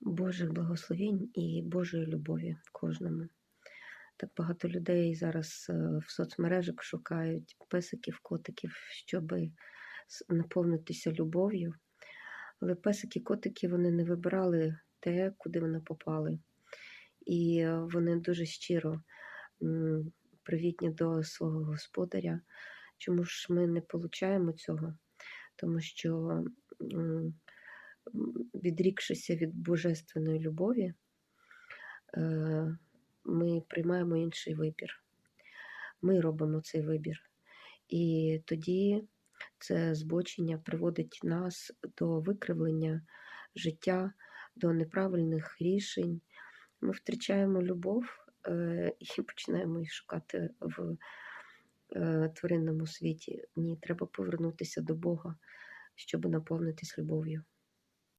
Божих благословень і Божої любові кожному. Так багато людей зараз е, в соцмережах шукають песиків, котиків, щоб наповнитися любов'ю. Але песики, котики вони не вибирали те, куди вони попали. І е, вони дуже щиро привітні до свого господаря. Чому ж ми не получаємо цього? Тому що, відрікшися від божественної любові, е, ми приймаємо інший вибір. Ми робимо цей вибір. І тоді це збочення приводить нас до викривлення життя, до неправильних рішень. Ми втрачаємо любов е, і починаємо їх шукати в е, тваринному світі. Ні, треба повернутися до Бога, щоб наповнитись любов'ю.